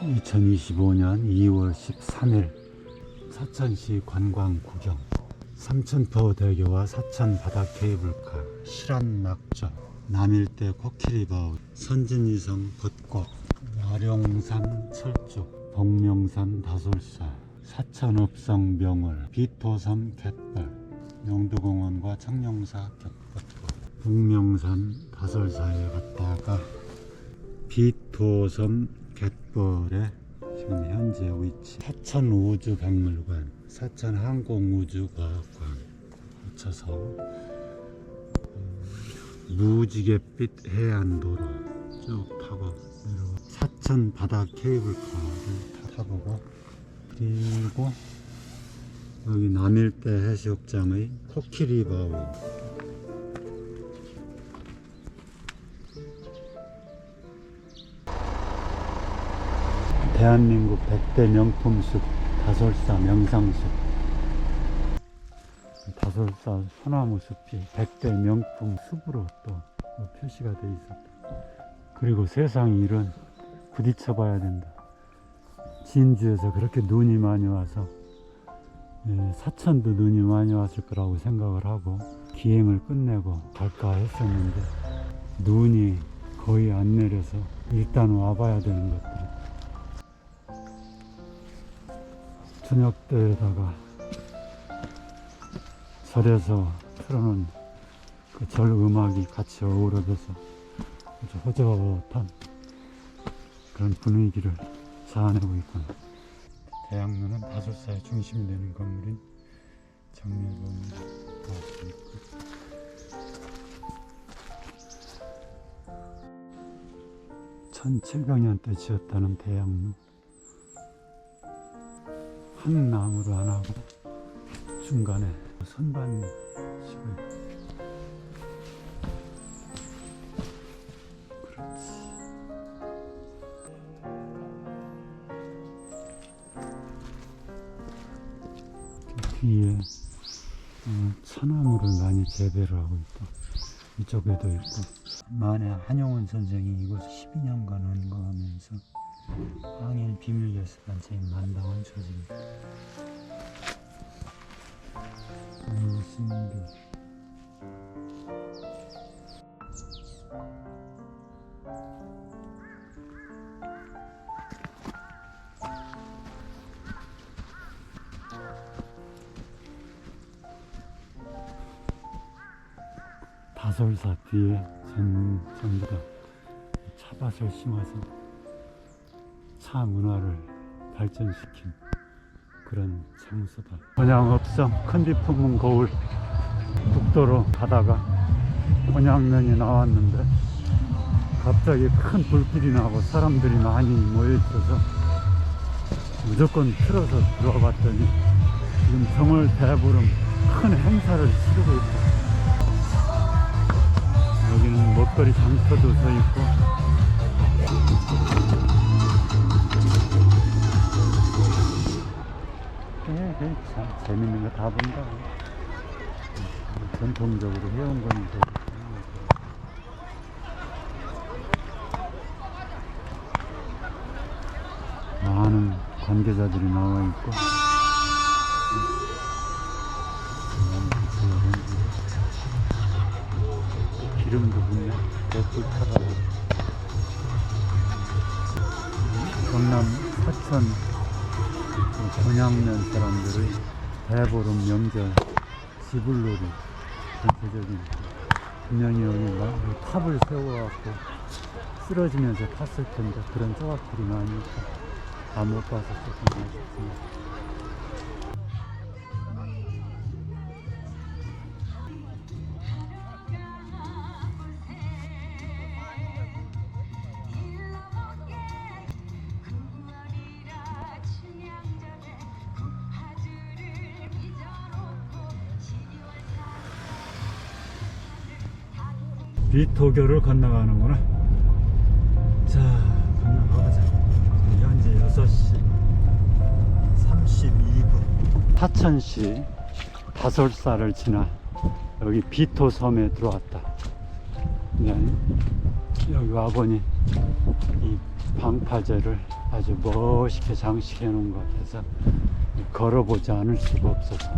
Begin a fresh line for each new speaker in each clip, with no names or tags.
2025년 2월 13일 사천시 관광 구경 삼천포 대교와 사천 바다 케이블카 실안 낙조 남일대 코끼리바울 선진위성 벚꽃 와룡산 철쭉 복명산 다솔사 사천읍성 명월 비토섬 갯벌 영도공원과 청룡사 겹벚꽃 북명산 다솔사에 갔다가 비토섬 갯벌의 지금 현재 위치 사천우주박물관 사천항공우주과학관 거쳐서 음, 무지갯빛 해안도로 쭉 타고 내려와 사천 바다 케이블카를 타보고 그리고 여기 남일대 해수욕장의 코끼리 바위 대한민국 100대 명품숲 다솔사 명상숲. 다솔사 소나무 숲이 100대 명품 숲으로 또 표시가 돼 있었다. 그리고 세상에 이런 부딪혀 봐야 된다. 진주에서 그렇게 눈이 많이 와서 예, 사천도 눈이 많이 왔을 거라고 생각을 하고 기행을 끝내고 갈까 했었는데 눈이 거의 안 내려서 일단 와봐야 되는 것들 저녁 때에다가 절에서 틀어놓은 그 절 음악이 같이 어우러져서 아주 허접한 그런 분위기를 자아내고 있구나. 대학로는 다솔사의 중심이 되는 건물인 정밀공원입니다. 1700년대 지었다는 대학로. 한 나무로 안 하고 중간에 선반식을. 그렇지. 그 뒤에 어, 천나무를 많이 재배를 하고 있고 이쪽에도 있고. 만에 한용운 선생이 이곳 12년간 원고하면서 항일 비밀 예술단체인 만당원 조직입니다. 무신비 다솔사 뒤에 전, 전부 다 차밭을 심어서 차 문화를 발전시킨 그런 장소다. 곤양읍성 큰비 품은 거울 국도로 가다가 곤양면이 나왔는데 갑자기 큰 불길이 나고 사람들이 많이 모여 있어서 무조건 틀어서 들어가 봤더니 지금 정월 대보름 큰 행사를 치르고 있다. 여기는 먹거리 장터도 서 있고 에헤, 참 재밌는 거 다 본다. 전통적으로 해온 거니까. 많은 관계자들이 나와 있고. 기름도 붓네. 대불 타라고. 경남 사천 곤양면 사람들의 대보름 명절 지불놀이 전체적인 분명히 여기 막 탑을 세워갖고 쓰러지면서 탔을 텐데 그런 조각들이 많이 있고 다못 봐서 조금 아쉽습니다. 비토교를 건너가는구나. 자, 건너가자. 현재 6시 32분. 하천시 다솔사를 지나 여기 비토섬에 들어왔다. 네, 여기 와보니 이 방파제를 아주 멋있게 장식해 놓은 것 같아서 걸어보지 않을 수가 없어서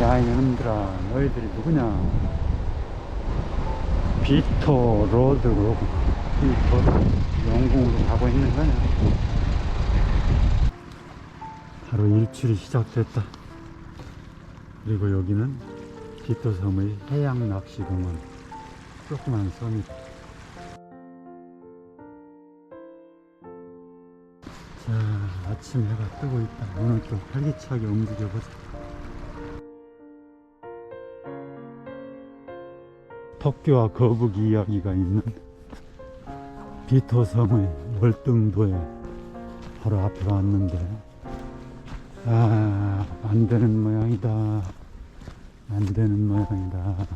야 이놈들아 너희들이 누구냐? 비토 로드로 비토 영궁으로 가고 있는 거냐? 바로 일출이 시작됐다. 그리고 여기는 비토 섬의 해양 낚시 공원. 조그만 섬이다 자 아침 해가 뜨고 있다. 오늘 좀 활기차게 움직여보자 토끼와 거북이 이야기가 있는 비토섬의 월등도에 바로 앞에 왔는데 아 안되는 모양이다. 안되는 모양이다.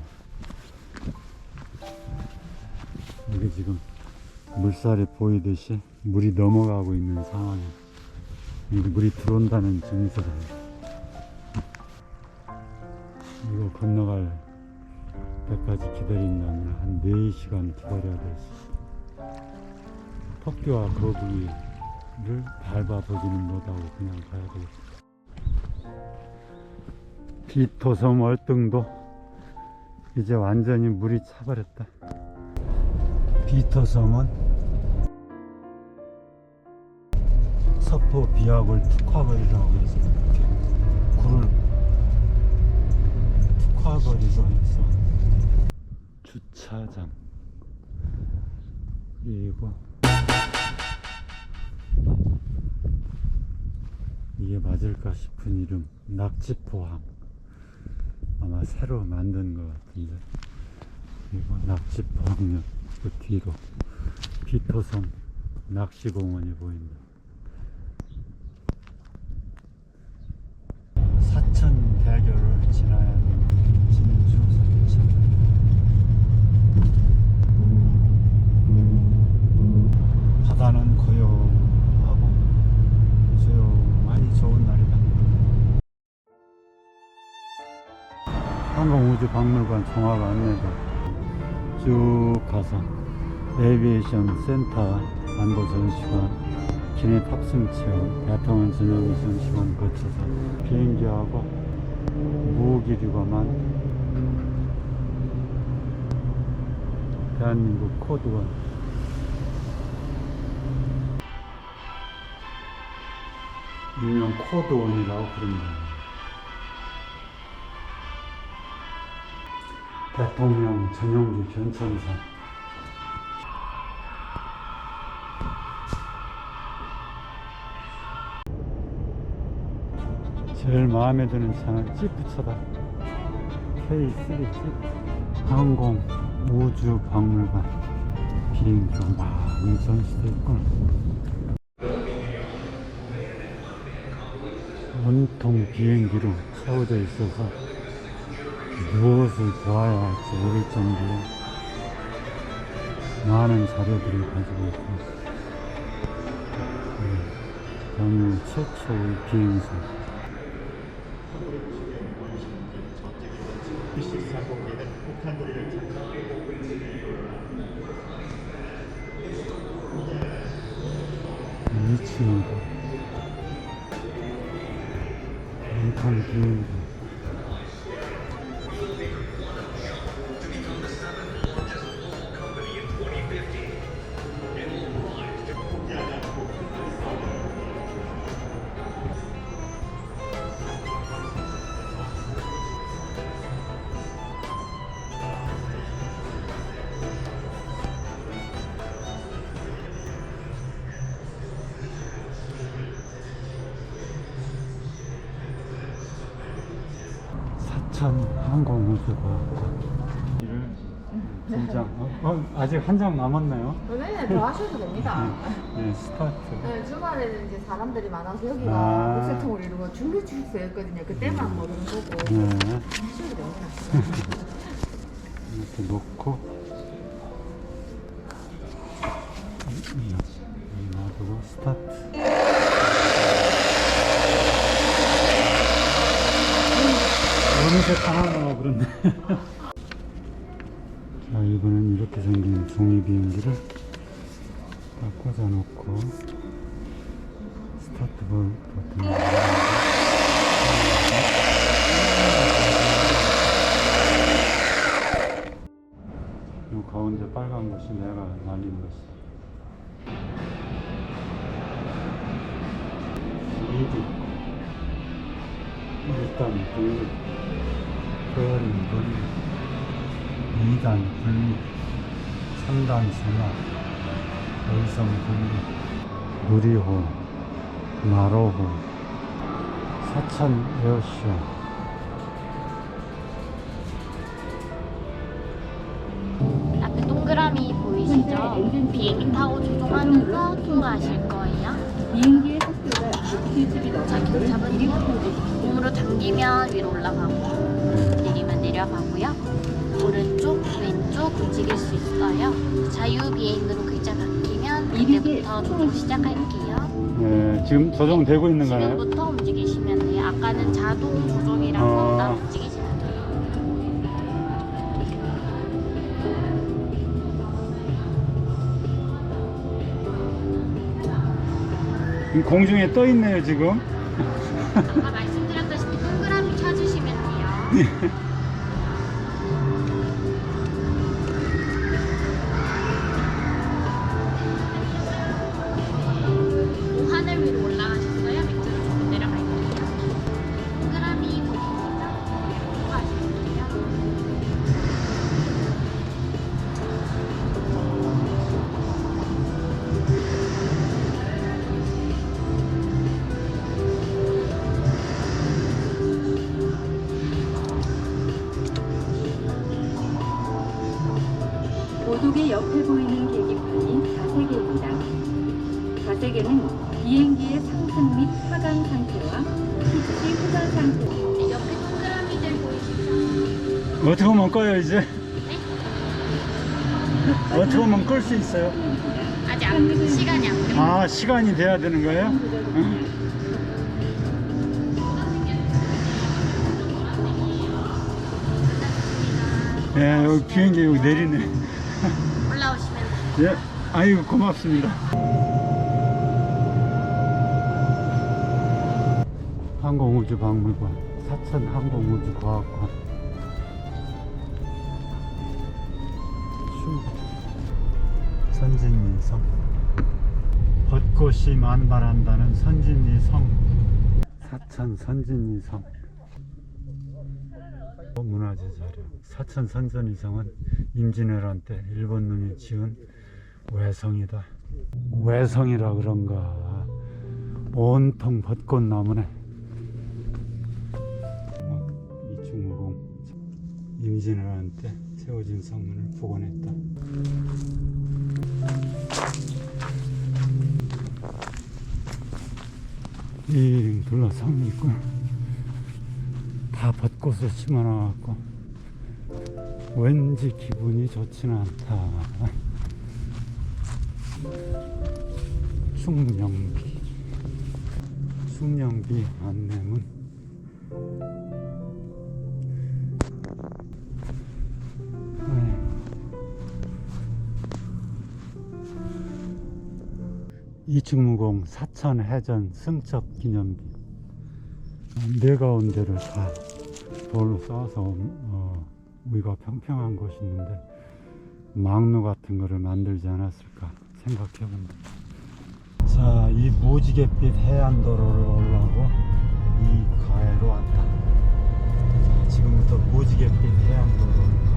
여기 지금 물살이 보이듯이 물이 넘어가고 있는 상황이 물이 들어온다는 증서다. 이거 건너갈 때까지 기다린다면 한 4시간 기다려야 되지 토끼와 거북이를 밟아보지는 못하고 그냥 가야 되겠다 비토섬 월등도 이제 완전히 물이 차버렸다. 비토섬은 서포 비약을 특화거리라고 해서 이렇게 굴을 특화거리로 해서 주차장. 그리고 이게 맞을까 싶은 이름 낙지포항 아마 새로 만든 것 같은데. 그리고 낙지포항역 그 뒤로. 비토섬 낚시공원이 보인다. 사천 대교를 지나야 진주 사천 바다는 고요하고 조용하니 좋은 날이다. 항공우주박물관 종합 안내도 쭉 가서 에비에이션 센터 안보 전시관, 기내 탑승 체험, 대통령 전용 전시관 거쳐서 비행기하고 무기류가만 대한민국 코드원 일명 코드원이라고 부릅니다. 대통령 전용기 변천사. 제일 마음에 드는 차는 지프차다. K3 지프 항공 우주 박물관. 비행기 많이 전시되어 있구나 온통 비행기로 채워져 있어서 무엇을 보아야 할지 모를 정도로 많은 자료들을 가지고 있고 네, 당일 최초의 비행사. 미치는 거 사천 항공우주과학관 두장 어, 어, 아직 한 장 남았나요?
네네 더 하셔도 됩니다.
네, 스타트
네, 주말에는 이제 사람들이 많아서 여기가
아.
국세통을 이루고 준비 축소였거든요. 그때만 모르는 거고
네,
하셔도 됩니다.
이렇게 놓고 음색 하나 넣어 그런데 자, 이거는 이렇게 생긴 종이 비행기를 딱 꽂아놓고 스타트 볼 버튼 이 가운데 빨간 것이 내가 날린 것이 일단 그 림 분리 2단 분리 3단 선화 의성 분리 누리호 나로호 사천 에어쇼
앞에 동그라미 보이시죠? 비행기 타고 조종하면서 통과하실 거예요.
비행기의 속도가 기술이
자, 길 잡은 후 몸으로 당기면 위로 올라가고 내리면 내려가고요. 오른쪽, 왼쪽 움직일 수 있어요. 자유비행으로 글자 바뀌면 이때부터 조종 시작할게요.
네, 지금 조정되고 있는 거예요?
지금부터 움직이시면 돼요. 아까는 자동 조종이라고
어.
나 움직이시면 돼요.
이 공중에 떠 있네요 지금
아까 말씀드렸다시피 동그라미 찾으시면 돼요.
수 있어요?
아직 안, 시간이 안 끝났어요.
아 시간이 돼야 되는 거예요? 응. 예, 여기 비행기 여기 내리네.
올라오시면.
예, 아이고 고맙습니다. 항공우주박물관, 사천 항공우주과학관. 성. 벚꽃이 만발한다는 선진리 성. 사천 선진리 성. 문화재 자료. 사천 선진리성은 임진왜란 때 일본 놈이 지은 외성이다. 외성이라 그런가. 온통 벚꽃 나무네. 어, 이충무공 임진왜란 때 세워진 성문을 복원했다. 이 둘러성이 있고 다 벚꽃을 심어놔갖고 왠지 기분이 좋지는 않다. 숙명비 숙명비 안내문 이충무공 사천해전 승첩 기념비 네 가운데를 다 돌로 쌓아서 어, 우리가 평평한 곳이 있는데 망루 같은 거를 만들지 않았을까 생각해 봅니다. 자, 이 무지갯빛 해안도로를 올라오고 이 가해로 왔다. 자, 지금부터 무지갯빛 해안도로를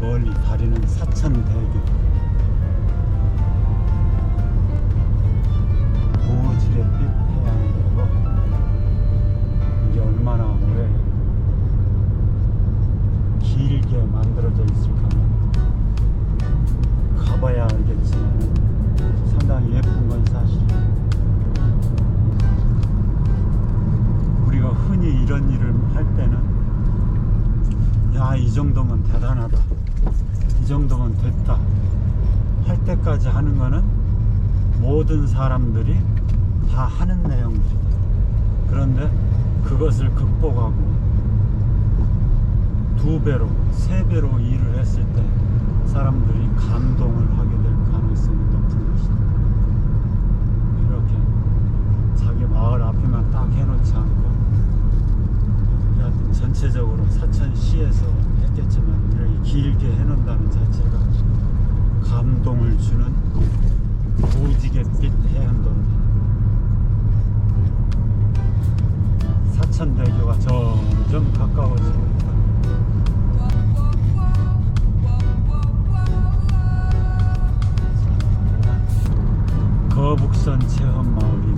멀리 다리는 사천대교. 무지갯빛 해안도로. 이게 얼마나 오래 길게 만들어져 있을까는 가봐야 알겠지만 상당히 예쁜 건 사실이에요. 우리가 흔히 이런 일을 할 때는 야, 이 정도면 대단하다. 이 정도면 됐다. 할 때까지 하는 거는 모든 사람들이 다 하는 내용들이다. 그런데 그것을 극복하고 두 배로, 세 배로 일을 했을 때 사람들이 감동을 하게 될 가능성이 높은 것이다. 이렇게 자기 마을 앞에만 딱 해놓지 않고 전체적으로 사천시에서 했겠지만 길게 해놓는다는 자체가 감동을 주는 무지갯빛 해안도로다. 사천대교가 점점 가까워지고 있다. 거북선 체험 마을이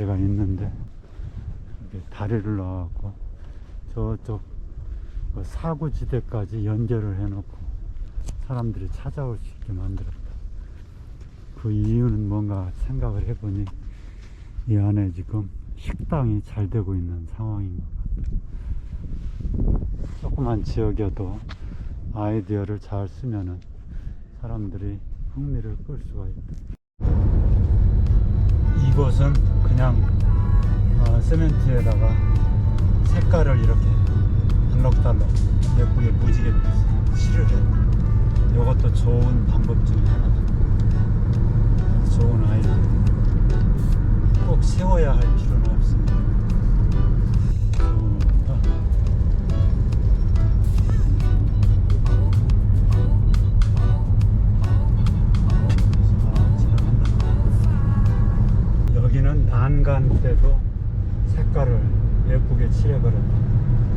제가 있는데 다리를 놔갖고 저쪽 그 사구지대까지 연결을 해놓고 사람들이 찾아올 수 있게 만들었다. 그 이유는 뭔가 생각을 해보니 이 안에 지금 식당이 잘 되고 있는 상황인 것 같아요. 조그만 지역이어도 아이디어를 잘 쓰면은 사람들이 흥미를 끌 수가 있다. 이곳은 그냥 어, 세멘트에다가 색깔을 이렇게 알록달록 예쁘게 무지개 칠을 해. 이것도 좋은 방법 중에 하나다. 좋은 아이디어. 꼭 세워야 할 필요는 색깔을 예쁘게 칠해버렸다.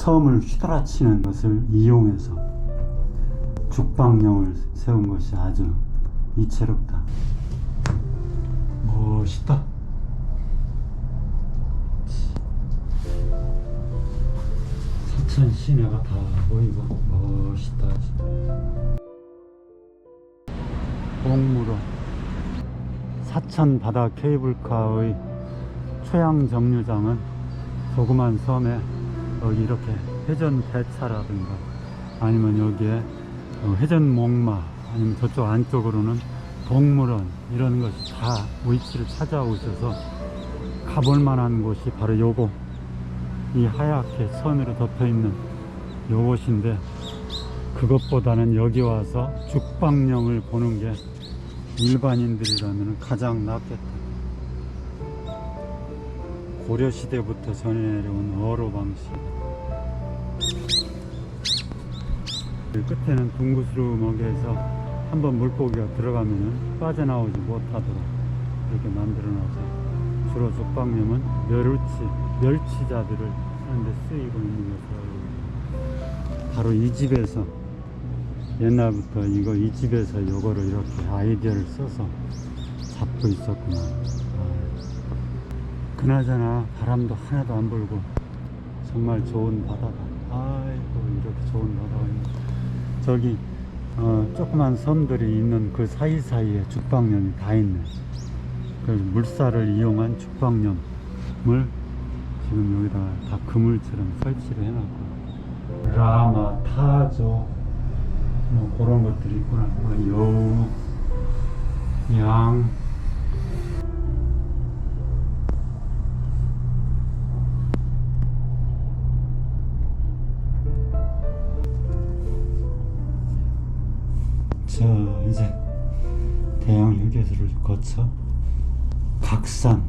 섬을 휘달아치는 것을 이용해서 죽방령을 세운 것이 아주 이채롭다. 멋있다. 사천 시내가 다 보이고 멋있다. 동물원 사천 바다 케이블카의 최양 정류장은 조그만 섬에 여기 이렇게 회전 배차라든가 아니면 여기에 어, 회전 목마 아니면 저쪽 안쪽으로는 동물원 이런 것이 다 위치를 찾아오셔서 가볼 만한 곳이 바로 요거 이 하얗게 선으로 덮여 있는 요것인데 그것보다는 여기 와서 죽방령을 보는 게 일반인들이라면 가장 낫겠다. 고려시대부터 전해내려온 어로 방식. 그 끝에는 둥그스름하게 해서 한번 물고기가 들어가면은 빠져나오지 못하도록 이렇게 만들어 놔서 주로 죽방령은 멸치, 멸치자들을 하는데 쓰이고 있는 것으로 바로 이 집에서 옛날부터 이거 이 집에서 요거를 이렇게 아이디어를 써서 잡고 있었구나. 아, 그나저나 바람도 하나도 안 불고 정말 좋은 바다다. 아이고 이렇게 좋은 나라가 있네. 저기 어, 조그만 섬들이 있는 그 사이사이에 죽방염이 다 있네. 그 물살을 이용한 죽방염을 지금 여기다가 다 그물처럼 설치를 해놨고 라마, 타조 뭐 그런 것들이 있구나. 뭐 여우, 양. 자 이제 대형 휴게소를 거쳐 각산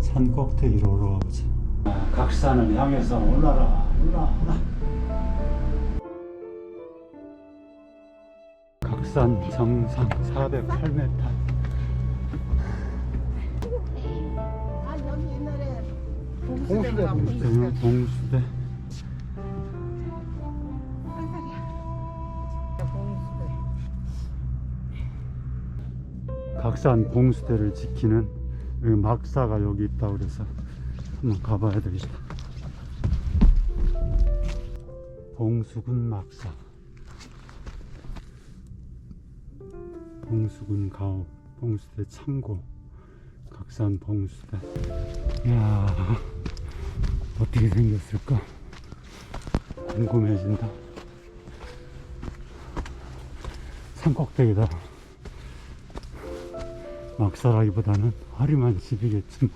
산 꼭대기로 올라가 보자. 아, 각산을 향해서 올라라 올라라. 각산 정상 408m.
봉수대
대형 봉수대. 각산 봉수대를 지키는 여기 막사가 여기 있다 그래서 한번 가봐야 되겠다. 봉수군 막사. 봉수군 가옥, 봉수대 창고, 각산 봉수대. 이야, 어떻게 생겼을까? 궁금해진다. 산꼭대기다. 막사라기보다는 화려한 집이겠지 뭐.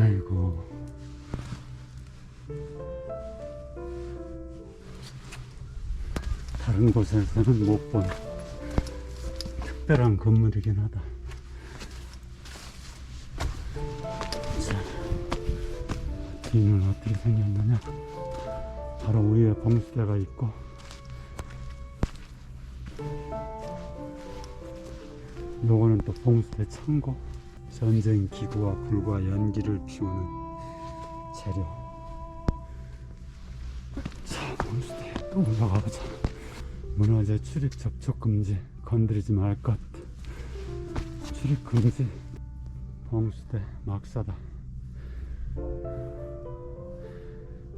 아이고 다른 곳에서는 못 본 특별한 건물이긴 하다. 봉수대가 있고. 요거는 또 봉수대 창고. 전쟁 기구와 불과 연기를 피우는 재료. 자 봉수대 또 올라가 보자. 문화재 출입 접촉 금지. 건드리지 말 것. 출입 금지. 봉수대 막사다.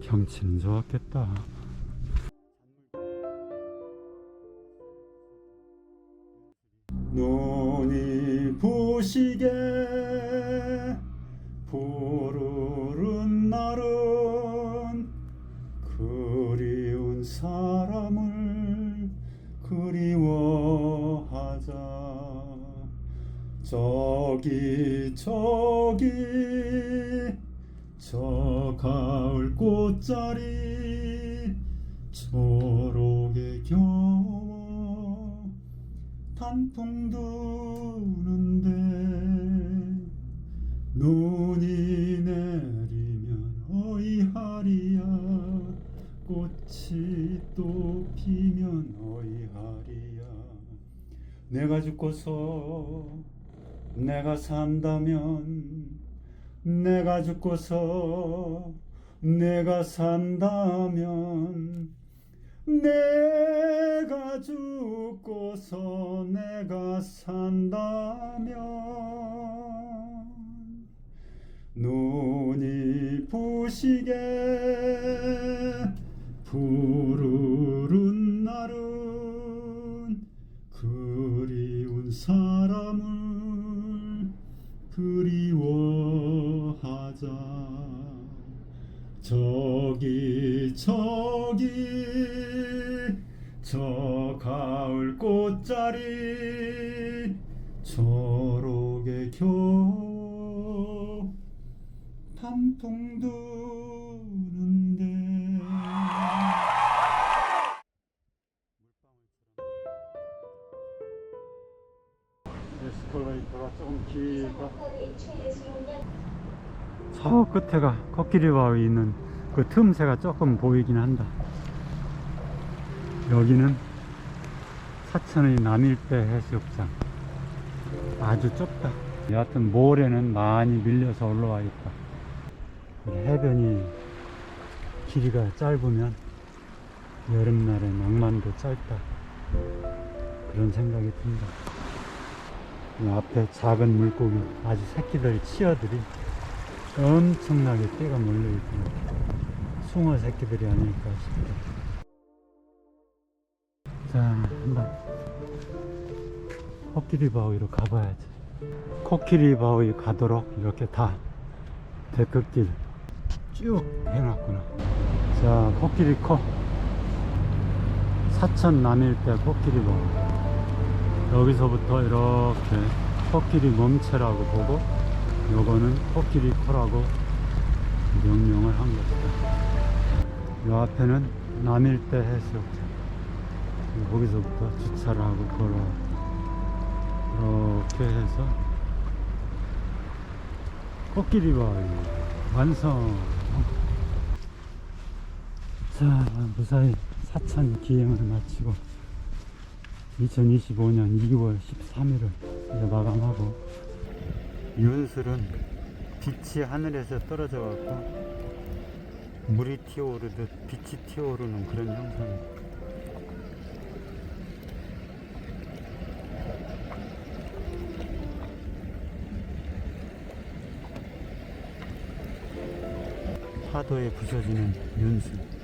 경치는 좋았겠다 눈이 부시게 부르는 날은 그리운 사람을 그리워하자. 저기 저기 저 가을 꽃자리 단풍 두는데 눈이 내리면 어이하리야. 꽃이 또 피면 어이하리야. 내가 죽고서 내가 산다면 내가 죽고서 내가 산다면 내가 죽고서 내가 산다면 눈이 부시게 푸르른 날은 그리운 사람을 그리워하자. 저기 저기 저 가을 꽃자리 초록에 겨워 단풍 두는데 에스컬레이터가 조금 길다 저 끝에가 코끼리 바위 있는 그 틈새가 조금 보이긴 한다. 여기는 사천의 남일배 해수욕장. 아주 좁다. 여하튼 모래는 많이 밀려서 올라와 있다. 해변이 길이가 짧으면 여름날의 낭만도 짧다. 그런 생각이 든다. 이 앞에 작은 물고기, 아주 새끼들이, 치어들이 엄청나게 떼가 몰려있고, 숭어 새끼들이 아닐까 싶다. 자, 한번 코끼리 바위로 가봐야지. 코끼리 바위 가도록 이렇게 다 데크길 쭉 해놨구나. 자, 코끼리 코. 사천 남일대 코끼리 바위. 여기서부터 이렇게 코끼리 멈체라고 보고, 요거는 코끼리 코라고 명명을 한 것이다. 요 앞에는 남일대 해수욕장. 거기서부터 주차를 하고 걸어. 이렇게 해서 코끼리 바위 완성. 자 무사히 사천 기행을 마치고 2025년 2월 13일을 이제 마감하고 윤슬은 빛이 하늘에서 떨어져 갖고 물이 튀어오르듯 빛이 튀어오르는 그런 형상입니다 파도에 부서지는 윤슬